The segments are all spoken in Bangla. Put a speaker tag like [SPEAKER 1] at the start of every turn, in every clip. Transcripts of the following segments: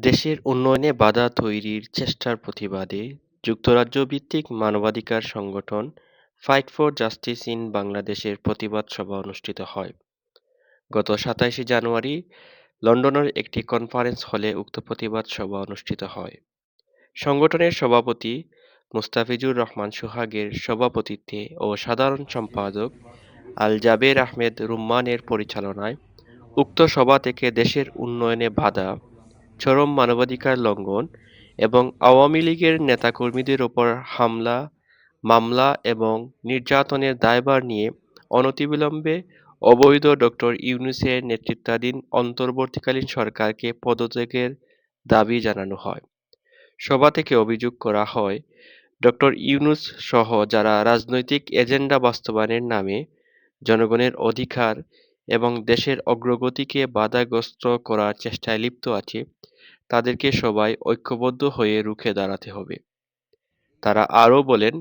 [SPEAKER 1] দেশের উন্নয়নে বাধা তৈরির চেষ্টার প্রতিবাদে যুক্তরাজ্যভিত্তিক মানবাধিকার সংগঠন ফাইট ফর জাস্টিস ইন বাংলাদেশের প্রতিবাদ সভা অনুষ্ঠিত হয়। গত সাতাইশে জানুয়ারি লন্ডনের একটি কনফারেন্স হলে উক্ত প্রতিবাদ সভা অনুষ্ঠিত হয়। সংগঠনের সভাপতি মুস্তাফিজুর রহমান সোহাগের সভাপতিত্বে ও সাধারণ সম্পাদক আল জাবের আহমেদ রুম্মানের পরিচালনায় উক্ত সভা থেকে দেশের উন্নয়নে বাধা চরম মানবাধিকার লঙ্ঘন এবং আওয়ামী লীগের নেতাকর্মীদের ওপর হামলা, মামলা এবং নির্যাতনের দায়ভার নিয়ে অনতিবিলম্বে অবৈধ ডক্টর ইউনুসের নেতৃত্বাধীন অন্তর্বর্তীকালীন সরকারকে পদত্যাগের দাবি জানানো হয়। সভা থেকে অভিযোগ করা হয়, ডক্টর ইউনুস সহ যারা রাজনৈতিক এজেন্ডা বাস্তবায়নের নামে জনগণের অধিকার এবং দেশের অগ্রগতিকে বাধাগ্রস্ত করার চেষ্টায় লিপ্ত আছে, তাদেরকে সবাই ঐক্যবদ্ধ হয়ে রুখে দাঁড়াতে হবে। তারা আরও বলেন,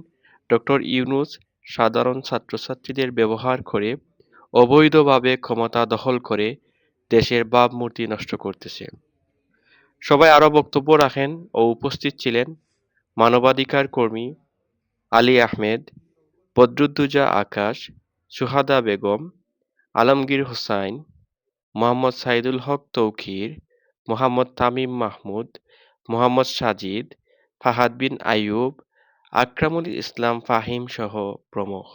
[SPEAKER 1] ডক্টর ইউনুস সাধারণ ছাত্রছাত্রীদের ব্যবহার করে অবৈধভাবে ক্ষমতা দখল করে দেশের ভাবমূর্তি নষ্ট করতেছে। সবাই আরও বক্তব্য রাখেন ও উপস্থিত ছিলেন মানবাধিকার কর্মী আলী আহমেদ, বদরুদ্দোজা আকাশ, সুহাদা বেগম, আলমগীর হোসাইন, মোহাম্মদ সাইদুল হক তৌকির, মোহাম্মদ তামিম মাহমুদ, মোহাম্মদ সাজিদ, ফাহাদ বিন আইয়ুব, আকরামুল ইসলাম ফাহিম সহ প্রমুখ।